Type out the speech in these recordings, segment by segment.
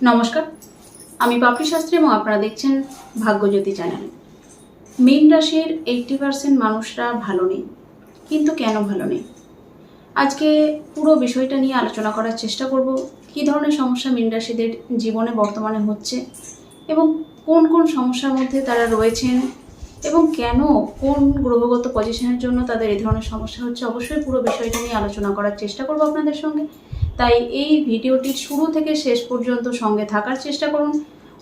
নমস্কার। আমি পাপড়ি শাস্ত্রী এবং আপনারা দেখছেন ভাগ্যজ্যোতি চ্যানেল। মীন রাশির এইটটি পার্সেন্ট মানুষরা ভালো নেই, কিন্তু কেন ভালো নেই? আজকে পুরো বিষয়টা নিয়ে আলোচনা করার চেষ্টা করব, কী ধরনের সমস্যা মীন রাশিদের জীবনে বর্তমানে হচ্ছে এবং কোন কোন সমস্যার মধ্যে তারা রয়েছেন এবং কেন কোন গ্রহগত পজিশনের জন্য তাদের এই ধরনের সমস্যা হচ্ছে অবশ্যই পুরো বিষয়টা নিয়ে আলোচনা করার চেষ্টা করব আপনাদের সঙ্গে। তাই এই ভিডিওটির শুরু থেকে শেষ পর্যন্ত সঙ্গে থাকার চেষ্টা করুন।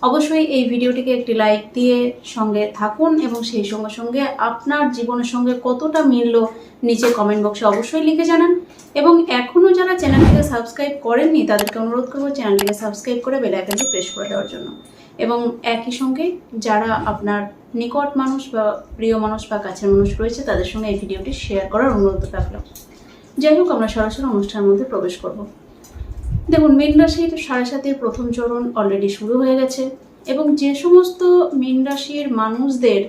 অবশ্যই এই ভিডিওটিকে একটি লাইক দিয়ে সঙ্গে থাকুন এবং সেই সঙ্গে সঙ্গে আপনার জীবনের সঙ্গে কতটা মিলল নিচে কমেন্ট বক্সে অবশ্যই লিখে জানান। এবং এখনও যারা চ্যানেলটিকে সাবস্ক্রাইব করেননি, তাদেরকে অনুরোধ করব চ্যানেলটিকে সাবস্ক্রাইব করে বেল আইকনটি প্রেস করে দেওয়ার জন্য। এবং একই সঙ্গে যারা আপনার নিকট মানুষ বা প্রিয় মানুষ বা কাছের মানুষ রয়েছে, তাদের সঙ্গে এই ভিডিওটি শেয়ার করার অনুরোধ রাখলাম যাই হোক, আমরা সরাসরি অনুষ্ঠানের মধ্যে প্রবেশ করব। দেখুন, মীন রাশির সাড়ে সাতের প্রথম চরণ অলরেডি শুরু হয়ে গেছে এবং যে সমস্ত মীন রাশির মানুষদের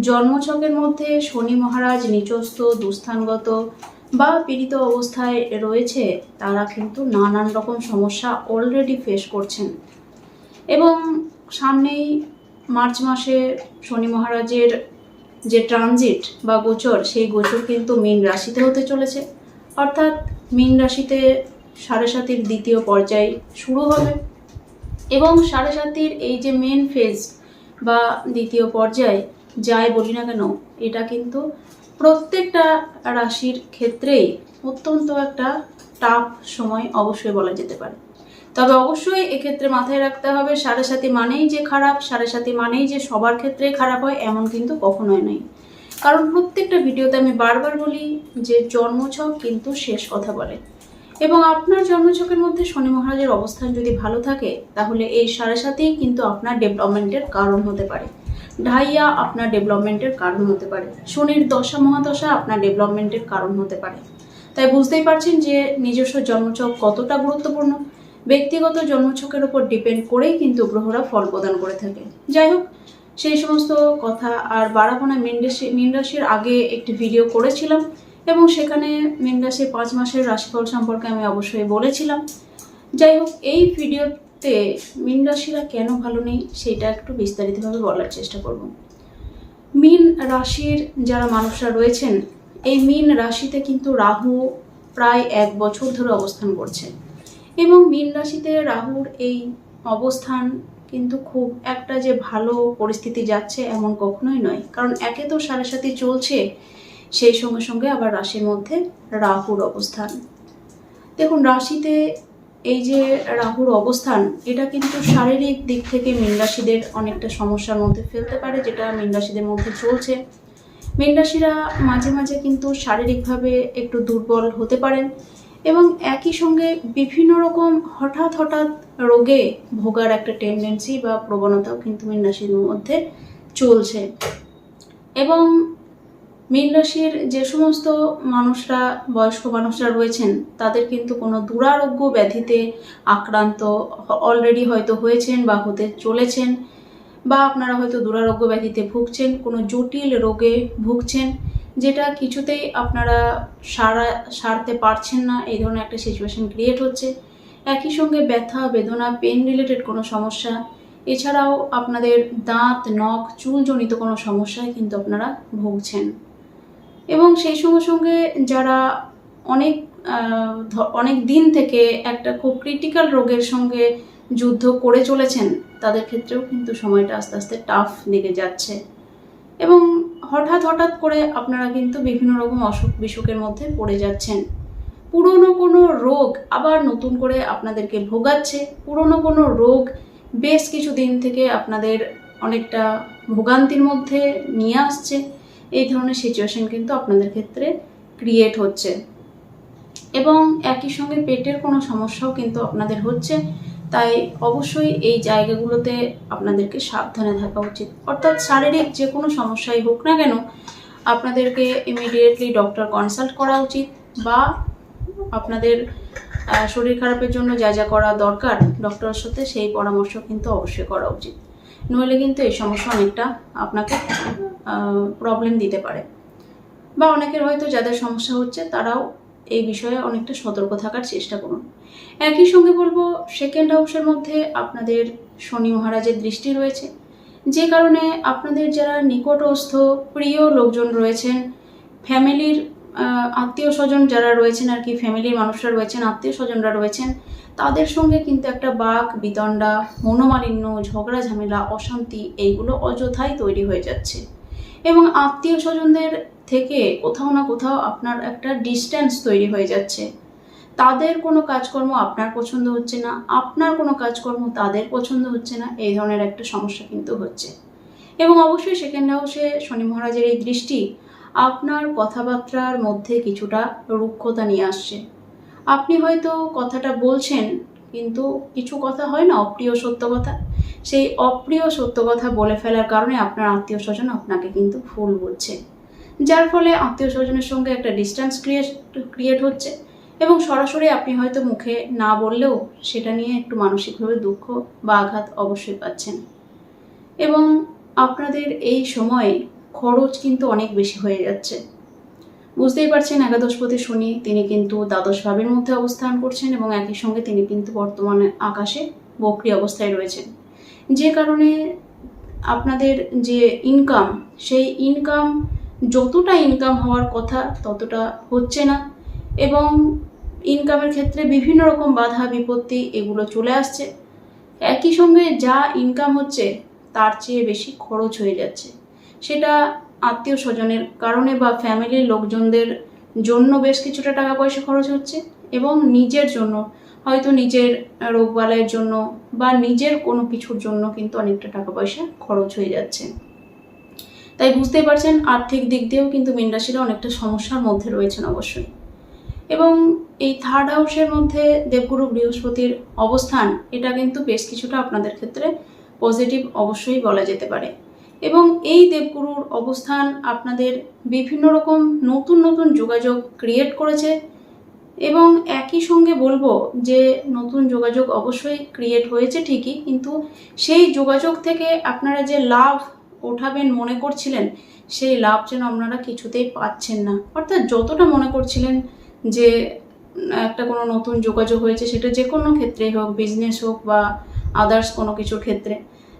জন্মছকের মধ্যে শনি মহারাজ নিচস্থ, দুস্থানগত বা পীড়িত অবস্থায় রয়েছে, তারা কিন্তু নানান রকম সমস্যা অলরেডি ফেস করছেন। এবং সামনেই মার্চ মাসে শনি মহারাজের যে ট্রানজিট বা গোচর, সেই গোচর কিন্তু মীন রাশিতে হতে চলেছে। অর্থাৎ মীন রাশিতে সাড়ে সাতির দ্বিতীয় পর্যায় শুরু হবে। এবং সাড়ে সাতির এই যে মেন ফেজ বা দ্বিতীয় পর্যায় যাই বলি না কেন, এটা কিন্তু প্রত্যেকটা রাশির ক্ষেত্রেই অত্যন্ত একটা টাফ সময় অবশ্যই বলা যেতে পারে। তবে অবশ্যই এক্ষেত্রে মাথায় রাখতে হবে, সাড়ে সাথী মানেই যে খারাপ, সাড়ে সাথী মানেই যে সবার ক্ষেত্রেই খারাপ হয়, এমন কিন্তু কখনোই নয়। কারণ প্রত্যেকটা ভিডিওতে আমি বারবার বলি যে জন্মছক কিন্তু শেষ কথা বলে। এবং আপনার জন্মছকের মধ্যে শনি মহারাজের অবস্থান যদি ভালো থাকে, তাহলে এই সাড়ে সাথেই কিন্তু আপনার ডেভেলপমেন্টের কারণ হতে পারে। ঢাইয়া আপনার ডেভেলপমেন্টের কারণ হতে পারে। শনির দশা মহাদশা আপনার ডেভেলপমেন্টের কারণ হতে পারে। তাই বুঝতেই পারছেন যে নিজস্ব জন্মছক কতটা গুরুত্বপূর্ণ। ব্যক্তিগত জন্মছকের উপর ডিপেন্ড করেই কিন্তু গ্রহরা ফল প্রদান করে থাকে। যাই হোক, সেই সমস্ত কথা আর বাড়াবো না রাশি মীন রাশির আগে একটি ভিডিও করেছিলাম। এবং সেখানে মীন রাশির পাঁচ মাসের রাশিফল সম্পর্কে আমি অবশ্যই বলেছিলাম। যাই হোক, এই ভিডিওতে মীন রাশিরা কেন ভালো নেই সেটা একটু বিস্তারিতভাবে বলার চেষ্টা করব। মীন রাশির যারা মানুষরা রয়েছেন, এই মীন রাশিতে কিন্তু রাহু প্রায় এক বছর ধরে অবস্থান করছে এবং মীন রাশিতে রাহুর এই অবস্থান কিন্তু খুব একটা যে ভালো পরিস্থিতি যাচ্ছে এমন কখনোই নয়। কারণ একে তো সাড়ে সাথে চলছে সেই সঙ্গে সঙ্গে আবার রাশির মধ্যে রাহুর অবস্থান। দেখুন, রাশিতে এই যে রাহুর অবস্থান, এটা কিন্তু শারীরিক দিক থেকে মীন রাশিদের অনেকটা সমস্যার মধ্যে ফেলতে পারে, যেটা মীন রাশিদের মধ্যে চলছে। মীন রাশিরা মাঝে মাঝে কিন্তু শারীরিকভাবে একটু দুর্বল হতে পারেন এবং একই সঙ্গে বিভিন্ন রকম হঠাৎ হঠাৎ রোগে ভোগার একটা টেন্ডেন্সি বা প্রবণতাও কিন্তু মীন রাশির মধ্যে চলছে। এবং মীন রাশির যে সমস্ত মানুষরা, বয়স্ক মানুষরা রয়েছেন, তাদের কিন্তু কোনো দুরারোগ্য ব্যাধিতে আক্রান্ত অলরেডি হয়তো হয়েছেন বা হতে চলেছেন বা আপনারা হয়তো দুরারোগ্য ব্যাধিতে ভুগছেন, কোনো জটিল রোগে ভুগছেন, যেটা কিছুতেই আপনারা সারা, সারতে পারছেন না, এই ধরনের একটা সিচুয়েশন ক্রিয়েট হচ্ছে। একই সঙ্গে ব্যথা, বেদনা পেন রিলেটেড কোনো সমস্যা, এছাড়াও আপনাদের দাঁত, নখ, চুলজনিত কোনো সমস্যায় কিন্তু আপনারা ভুগছেন। এবং সেই সঙ্গে সঙ্গে যারা অনেক অনেক দিন থেকে একটা খুব ক্রিটিক্যাল রোগের সঙ্গে যুদ্ধ করে চলেছেন, তাদের ক্ষেত্রেও কিন্তু সময়টা আস্তে আস্তে টাফ দিকে যাচ্ছে। এবং হঠাৎ হঠাৎ করে আপনারা কিন্তু বিভিন্ন রকম অসুখ বিসুখের মধ্যে পড়ে যাচ্ছেন। পুরনো কোনো রোগ আবার নতুন করে আপনাদেরকে ভোগাচ্ছে। পুরনো কোনো রোগ বেশ কিছু দিন থেকে আপনাদের অনেকটা ভোগান্তির মধ্যে নিয়ে আসছে। এই ধরনের সিচুয়েশন কিন্তু আপনাদের ক্ষেত্রে ক্রিয়েট হচ্ছে। এবং একই সঙ্গে পেটের কোনো সমস্যাও কিন্তু আপনাদের হচ্ছে। তাই অবশ্যই এই জায়গাগুলোতে আপনাদেরকে সাবধানে থাকা উচিত। অর্থাৎ শারীরিক যে কোনো সমস্যাই হোক না কেন, আপনাদেরকে ইমিডিয়েটলি ডক্টর কনসাল্ট করা উচিত বা আপনাদের শরীর খারাপের জন্য যা যা করা দরকার ডক্টরের সাথে সেই পরামর্শ কিন্তু অবশ্যই করা উচিত। নইলে কিন্তু এই সমস্যা অনেকটা আপনাকে প্রবলেম দিতে পারে। বা অনেকের হয়তো যাদের সমস্যা হচ্ছে তারাও এই বিষয়ে অনেকটা সতর্ক থাকার চেষ্টা করুন। একই সঙ্গে বলব সেকেন্ড হাউসের মধ্যে আপনাদের শনি মহারাজের দৃষ্টি রয়েছে। যে কারণে আপনাদের যারা নিকটস্থ প্রিয় লোকজন রয়েছেন ফ্যামিলির আত্মীয় স্বজন যারা রয়েছেন আর কি ফ্যামিলির মানুষরা রয়েছেন, আত্মীয় স্বজনরা রয়েছেন তাদের সঙ্গে কিন্তু একটা বাক, বিতণ্ডা, মনোমালিন্য, ঝগড়া, ঝামেলা, অশান্তি এইগুলো অযথাই তৈরি হয়ে যাচ্ছে। এবং আত্মীয় স্বজনদের থেকে কোথাও না কোথাও আপনার একটা ডিস্ট্যান্স তৈরি হয়ে যাচ্ছে। তাদের কোনো কাজকর্ম আপনার পছন্দ হচ্ছে না, আপনার কোনো কাজকর্ম তাদের পছন্দ হচ্ছে না, এই ধরনের একটা সমস্যা কিন্তু হচ্ছে। এবং অবশ্যই সেকেন্ড হাউসে শনি মহারাজের এই দৃষ্টি আপনার কথাবার্তার মধ্যে কিছুটা রুক্ষতা নিয়ে আসছে। আপনি হয়তো কথাটা বলছেন, কিন্তু কিছু কথা হয় না অপ্রিয় সত্য কথা। সেই অপ্রিয় সত্য কথা বলে ফেলার কারণে আপনার আত্মীয় স্বজন আপনাকে কিন্তু ভুল বলছে যার ফলে আত্মীয় স্বজনের সঙ্গে একটা ডিস্টেন্স ক্রিয়েট ক্রিয়েট হচ্ছে এবং সরাসরি আপনি হয়তো মুখে না বললেও সেটা নিয়ে একটু মানসিকভাবে দুঃখ বা আঘাত অবশ্যই পাচ্ছেন। এবং আপনাদের এই সময়ে খরচ কিন্তু অনেক বেশি হয়ে যাচ্ছে। বুঝতেই পারছেন, একাদশপতি শনি তিনি কিন্তু দ্বাদশ ভাবের মধ্যে অবস্থান করছেন এবং একই সঙ্গে তিনি কিন্তু বর্তমানে আকাশে বক্রি অবস্থায় রয়েছেন। যে কারণে আপনাদের যে ইনকাম সেই ইনকাম যতটা ইনকাম হওয়ার কথা ততটা হচ্ছে না এবং ইনকামের ক্ষেত্রে বিভিন্ন রকম বাধা, বিপত্তি এগুলো চলে আসছে। একই সঙ্গে যা ইনকাম হচ্ছে তার চেয়ে বেশি খরচ হয়ে যাচ্ছে। সেটা আত্মীয় স্বজনের কারণে বা ফ্যামিলির লোকজনদের জন্য বেশ কিছুটা টাকা পয়সা খরচ হচ্ছে এবং নিজের জন্য, হয়তো নিজের রোগবালাইয়ের জন্য বা নিজের কোনো কিছুর জন্য কিন্তু অনেকটা টাকা পয়সা খরচ হয়ে যাচ্ছে। তাই বুঝতেই পারছেন, আর্থিক দিক দিয়েও কিন্তু মীন রাশিরা অনেকটা সমস্যার মধ্যে রয়েছেন অবশ্যই। এবং এই থার্ড হাউসের মধ্যে দেবগুরু বৃহস্পতির অবস্থান, এটা কিন্তু বেশ কিছুটা আপনাদের ক্ষেত্রে পজিটিভ অবশ্যই বলা যেতে পারে। এবং এই দেবগুরুর অবস্থান আপনাদের বিভিন্ন রকম নতুন নতুন যোগাযোগ ক্রিয়েট করেছে এবং একই সঙ্গে বলব যে নতুন যোগাযোগ অবশ্যই ক্রিয়েট হয়েছে ঠিকই, কিন্তু সেই যোগাযোগ থেকে আপনারা যে লাভ ওঠাবেন মনে করছিলেন, সেই লাভ যেন আপনারা কিছুতেই পাচ্ছেন না। অর্থাৎ যতটা মনে করছিলেন যে, একটা কোনো নতুন যোগাযোগ হয়েছে, সেটা যে কোনো ক্ষেত্রেই হোক বিজনেস হোক বা আদার্স কোনো কিছুর ক্ষেত্রে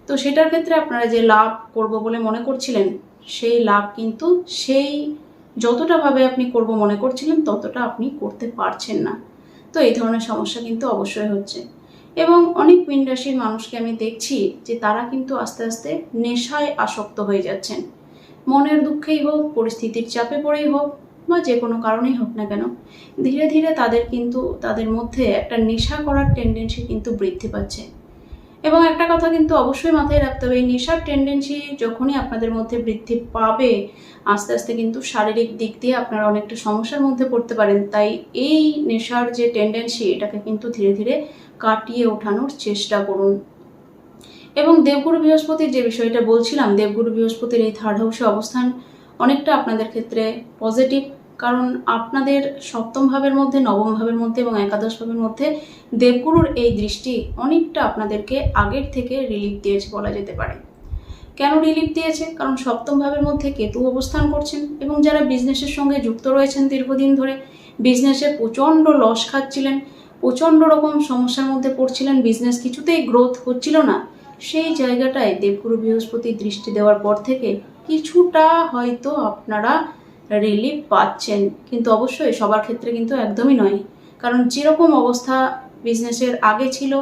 তো সেটার ক্ষেত্রে আপনারা যে লাভ করব বলে মনে করছিলেন, সেই লাভ কিন্তু সেই যতটা ভাবে আপনি করব মনে করছিলেন, ততটা আপনি করতে পারছেন না। তো এই ধরনের সমস্যা কিন্তু অবশ্যই হচ্ছে। এবং অনেক মীন রাশির মানুষকে আমি দেখছি যে তারা কিন্তু আস্তে আস্তে নেশায় আসক্ত হয়ে যাচ্ছেন। মনের দুঃখেই হোক, পরিস্থিতির চাপে পড়েই হোক, বা যে কোনো কারণেই হোক না কেন, ধীরে ধীরে তাদের কিন্তু, তাদের মধ্যে একটা নেশা করার টেন্ডেন্সি কিন্তু বৃদ্ধি পাচ্ছে। এবং একটা কথা কিন্তু অবশ্যই মাথায় রাখতে হবে, এই নেশার টেন্ডেন্সি যখনই আপনাদের মধ্যে বৃদ্ধি পাবে, আস্তে আস্তে কিন্তু শারীরিক দিক দিয়ে আপনারা অনেকটা সমস্যার মধ্যে পড়তে পারেন। তাই এই নেশার যে টেন্ডেন্সি এটাকে কিন্তু ধীরে ধীরে কাটিয়ে ওঠানোর চেষ্টা করুন। এবং দেবগুরু বৃহস্পতির যে বিষয়টা বলছিলাম, দেবগুরু বৃহস্পতির এই থার্ড হাউসে অবস্থান অনেকটা আপনাদের ক্ষেত্রে পজিটিভ কারণ আপনাদের সপ্তম ভাবের মধ্যে, নবম ভাবের মধ্যে এবং একাদশ ভাবের মধ্যে দেবগুরুর এই দৃষ্টি অনেকটা আপনাদেরকে আগের থেকে রিলিফ দিয়েছে বলা যেতে পারে। কেন রিলিফ দিয়েছে? কারণ সপ্তম ভাবের মধ্যে কেতু অবস্থান করছেন এবং যারা বিজনেসের সঙ্গে যুক্ত রয়েছেন দীর্ঘদিন ধরে বিজনেসে প্রচণ্ড লস খাচ্ছিলেন, প্রচণ্ড রকম সমস্যার মধ্যে পড়ছিলেন বিজনেস কিছুতেই গ্রোথ হচ্ছিল না। সেই জায়গাটায় দেবগুরু বৃহস্পতি দৃষ্টি দেওয়ার পর থেকে কিছুটা হয়তো আপনারা রিলিফ পাচ্ছেন, কিন্তু অবশ্যই সবার ক্ষেত্রে কিন্তু একদমই নয়। কারণ যেরকম অবস্থা বিজনেসের আগে ছিল,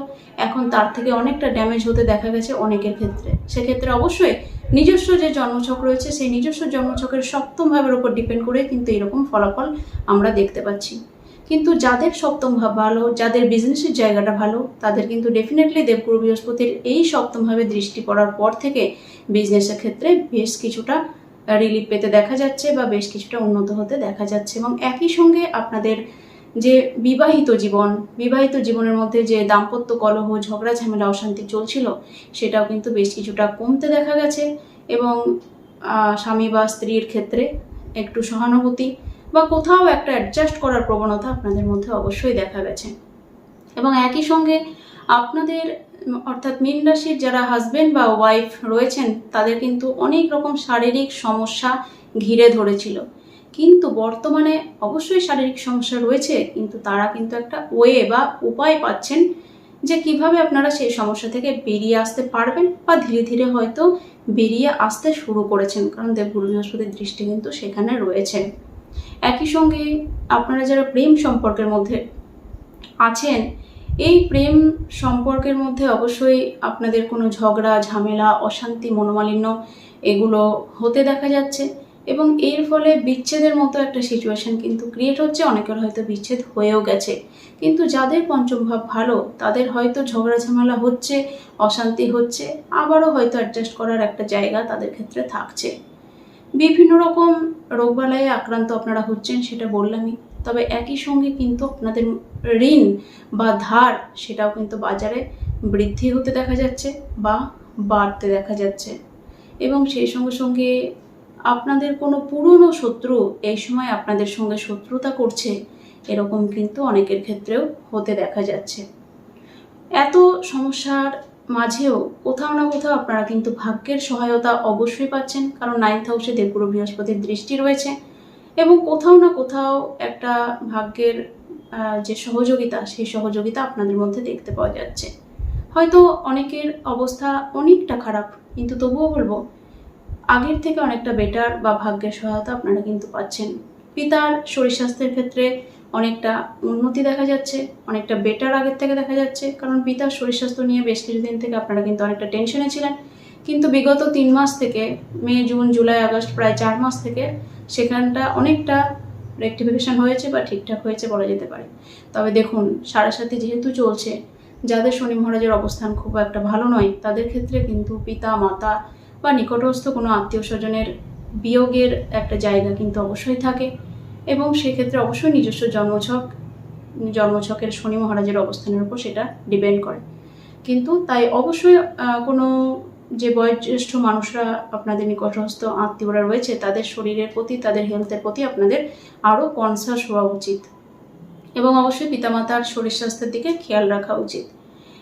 এখন তার থেকে অনেকটা ড্যামেজ হতে দেখা গেছে অনেকের ক্ষেত্রে। সেক্ষেত্রে অবশ্যই নিজস্ব যে জন্মছক রয়েছে, সেই নিজস্ব জন্মছকের সপ্তম ভাবের উপর ডিপেন্ড করে কিন্তু এরকম ফলাফল আমরা দেখতে পাচ্ছি। কিন্তু যাদের সপ্তম ভাব ভালো, যাদের বিজনেসের জায়গাটা ভালো, তাদের কিন্তু ডেফিনেটলি দেবগুরু বৃহস্পতির এই সপ্তমভাবে দৃষ্টি পড়ার পর থেকে বিজনেসের ক্ষেত্রে বেশ কিছুটা রিলিফ পেতে দেখা যাচ্ছে বা বেশ কিছুটা উন্নত হতে দেখা যাচ্ছে এবং একই সঙ্গে আপনাদের যে বিবাহিত জীবন, বিবাহিত জীবনের মধ্যে যে দাম্পত্য কলহ, ঝগড়া, ঝামেলা, অশান্তি চলছিল, সেটাও কিন্তু বেশ কিছুটা কমতে দেখা গেছে এবং স্বামী বা স্ত্রীর ক্ষেত্রে একটু সহানুভূতি বা কোথাও একটা অ্যাডজাস্ট করার প্রবণতা আপনাদের মধ্যে অবশ্যই দেখা গেছে। এবং একই সঙ্গে আপনাদের, অর্থাৎ মীন রাশির যারা হাজবেন্ড বা ওয়াইফ রয়েছেন, তাদের কিন্তু অনেক রকম শারীরিক সমস্যা ঘিরে ধরেছিল। কিন্তু বর্তমানে অবশ্যই শারীরিক সমস্যা রয়েছে, কিন্তু তারা কিন্তু একটা ওয়ে বা উপায় পাচ্ছেন যে কীভাবে আপনারা সেই সমস্যা থেকে বেরিয়ে আসতে পারবেন বা ধীরে ধীরে হয়তো বেরিয়ে আসতে শুরু করেছেন, কারণ দেবগুরু বৃহস্পতির দৃষ্টি কিন্তু সেখানে রয়েছে। একই সঙ্গে আপনারা যারা প্রেম সম্পর্কের মধ্যে আছেন এই প্রেম সম্পর্কের মধ্যে অবশ্যই আপনাদের কোনো ঝগড়া, ঝামেলা, অশান্তি, মনোমালিন্য এগুলো হতে দেখা যাচ্ছে এবং এর ফলে বিচ্ছেদের মতো একটা সিচুয়েশন কিন্তু ক্রিয়েট হচ্ছে। অনেকের হয়তো বিচ্ছেদ হয়েও গেছে। কিন্তু যাদের পঞ্চম ভাব ভালো, তাদের হয়তো ঝগড়া, ঝামেলা হচ্ছে, অশান্তি হচ্ছে, আবারও হয়তো অ্যাডজাস্ট করার একটা জায়গা তাদের ক্ষেত্রে থাকছে। বিভিন্ন রকম রোগবালায় আক্রান্ত আপনারা হচ্ছেন, সেটা বললামই। তবে একই সঙ্গে কিন্তু আপনাদের ঋণ বা ধার সেটাও কিন্তু বাজারে বৃদ্ধি হতে দেখা যাচ্ছে বা বাড়তে দেখা যাচ্ছে। এবং সেই সঙ্গে সঙ্গে আপনাদের কোনো পুরনো শত্রু এই সময় আপনাদের সঙ্গে শত্রুতা করছে এরকম কিন্তু অনেকের ক্ষেত্রেও হতে দেখা যাচ্ছে। এত সমস্যার মাঝেও কোথাও না কোথাও আপনারা কিন্তু ভাগ্যের সহায়তা অবশ্যই পাচ্ছেন, কারণ নাইন্থ হাউসে দেবগুরু বৃহস্পতির দৃষ্টি রয়েছে। এবং কোথাও না কোথাও একটা ভাগ্যের যে সহযোগিতা, সেই সহযোগিতা আপনাদের মধ্যে দেখতে পাওয়া যাচ্ছে। হয়তো অনেকের অবস্থা অনেকটা খারাপ, কিন্তু তবুও বলব, আগের থেকে অনেকটা বেটার বা ভাগ্যের সহায়তা আপনারা কিন্তু পাচ্ছেন। পিতার শরীর স্বাস্থ্যের ক্ষেত্রে অনেকটা উন্নতি দেখা যাচ্ছে, অনেকটা বেটার আগের থেকে দেখা যাচ্ছে, কারণ পিতার শরীর স্বাস্থ্য নিয়ে বেশ কিছুদিন থেকে আপনারা কিন্তু অনেকটা টেনশনে ছিলেন। কিন্তু বিগত তিন মাস থেকে, মে, জুন, জুলাই, আগস্ট প্রায় চার মাস থেকে সেখানটা অনেকটা রেক্টিফিকেশন হয়েছে বা ঠিকঠাক হয়েছে বলা যেতে পারে। তবে দেখুন সারাসাথী যেহেতু চলছে, যাদের শনি মহারাজের অবস্থান খুব একটা ভালো নয়, তাদের ক্ষেত্রে কিন্তু পিতা, মাতা বা নিকটস্থ কোনো আত্মীয় স্বজনের বিয়োগের একটা জায়গা কিন্তু অবশ্যই থাকে এবং সেক্ষেত্রে অবশ্যই নিজস্ব জন্মছক, জন্মছকের শনি মহারাজের অবস্থানের উপর সেটা ডিপেন্ড করে। কিন্তু তাই অবশ্যই কোনো যে বয়োজ্যেষ্ঠ মানুষরা আপনাদের নিকটস্থ আত্মীয়রা রয়েছে, তাদের শরীরের প্রতি, তাদের হেলথের প্রতি আপনাদের আরও কনসাস হওয়া উচিত। এবং অবশ্যই পিতামাতার শরীর স্বাস্থ্যের দিকে খেয়াল রাখা উচিত।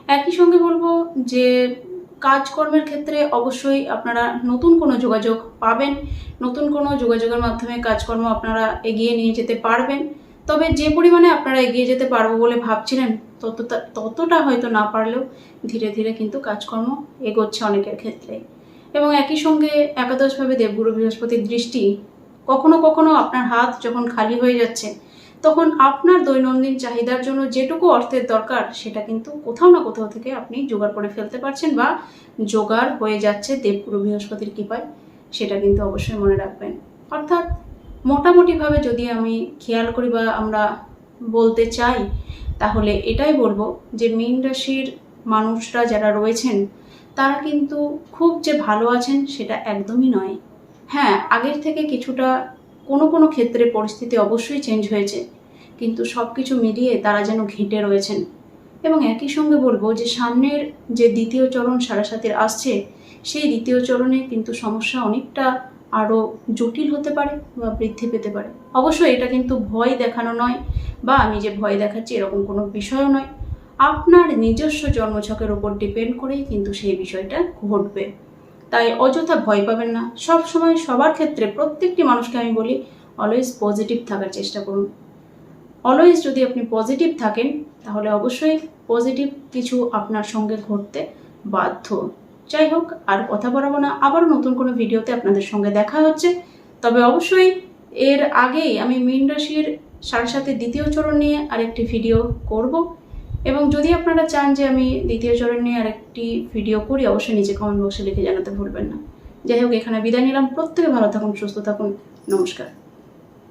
একই সঙ্গে বলব যে কাজকর্মের ক্ষেত্রে অবশ্যই আপনারা নতুন কোনো যোগাযোগ পাবেন। নতুন কোনো যোগাযোগের মাধ্যমে কাজকর্ম আপনারা এগিয়ে নিয়ে যেতে পারবেন। তবে যে পরিমাণে আপনারা এগিয়ে যেতে পারব বলে ভাবছিলেন ততটা ততটা হয়তো না পারলেও ধীরে ধীরে কিন্তু কাজকর্ম এগোচ্ছে অনেকের ক্ষেত্রে। এবং একই সঙ্গে একাদশভাবে দেবগুরু বৃহস্পতির দৃষ্টি কখনো কখনো আপনার হাত যখন খালি হয়ে যাচ্ছে, তখন আপনার দৈনন্দিন চাহিদার জন্য যেটুকু অর্থের দরকার সেটা কিন্তু কোথাও না কোথাও থেকে আপনি জোগাড় করে ফেলতে পারছেন বা জোগাড় হয়ে যাচ্ছে দেবগুরু বৃহস্পতির কৃপায়, সেটা কিন্তু অবশ্যই মনে রাখবেন। অর্থাৎ মোটামুটিভাবে যদি আমি খেয়াল করি বা আমরা বলতে চাই তাহলে এটাই বলব যে মীন রাশির মানুষরা যারা রয়েছেন, তারা কিন্তু খুব যে ভালো আছেন সেটা একদমই নয়। হ্যাঁ আগের থেকে কিছুটা কোনো কোনো ক্ষেত্রে পরিস্থিতি অবশ্যই চেঞ্জ হয়েছে, কিন্তু সব কিছু মিলিয়ে তারা যেন ঘেঁটে রয়েছেন। এবং একই সঙ্গে বলব যে সামনের যে দ্বিতীয় চরণ সারাসাতির আসছে, সেই দ্বিতীয় চরণে কিন্তু সমস্যা অনেকটা আরও জটিল হতে পারে বা বৃদ্ধি পেতে পারে। অবশ্যই এটা কিন্তু ভয় দেখানো নয় বা আমি যে ভয় দেখাচ্ছি এরকম কোনো বিষয়ও নয়। আপনার নিজস্ব জন্মছকের ওপর ডিপেন্ড করেই কিন্তু সেই বিষয়টা ঘটবে। তাই অযথা ভয় পাবেন না। সব সময় সবার ক্ষেত্রে প্রত্যেকটি মানুষকে আমি বলি অলওয়েজ পজিটিভ থাকার চেষ্টা করুন। অলওয়েজ যদি আপনি পজিটিভ থাকেন, তাহলে অবশ্যই পজিটিভ কিছু আপনার সঙ্গে ঘটতে বাধ্য। যাই হোক, আর কথা বলাবো না। আবারও নতুন কোনো ভিডিওতে আপনাদের সঙ্গে দেখা হচ্ছে। তবে অবশ্যই এর আগেই আমি মীন রাশির সাড়ে সাথে দ্বিতীয় চরণ নিয়ে আরেকটি ভিডিও করব। এবং যদি আপনারা চান যে আমি দ্বিতীয় চরণ নিয়ে আরেকটি ভিডিও করি, অবশ্যই নিজে কমেন্ট বক্সে লিখে জানাতে ভুলবেন না। যাই হোক, এখানে বিদায় নিলাম। প্রত্যেকে ভালো থাকুন, সুস্থ থাকুন। নমস্কার।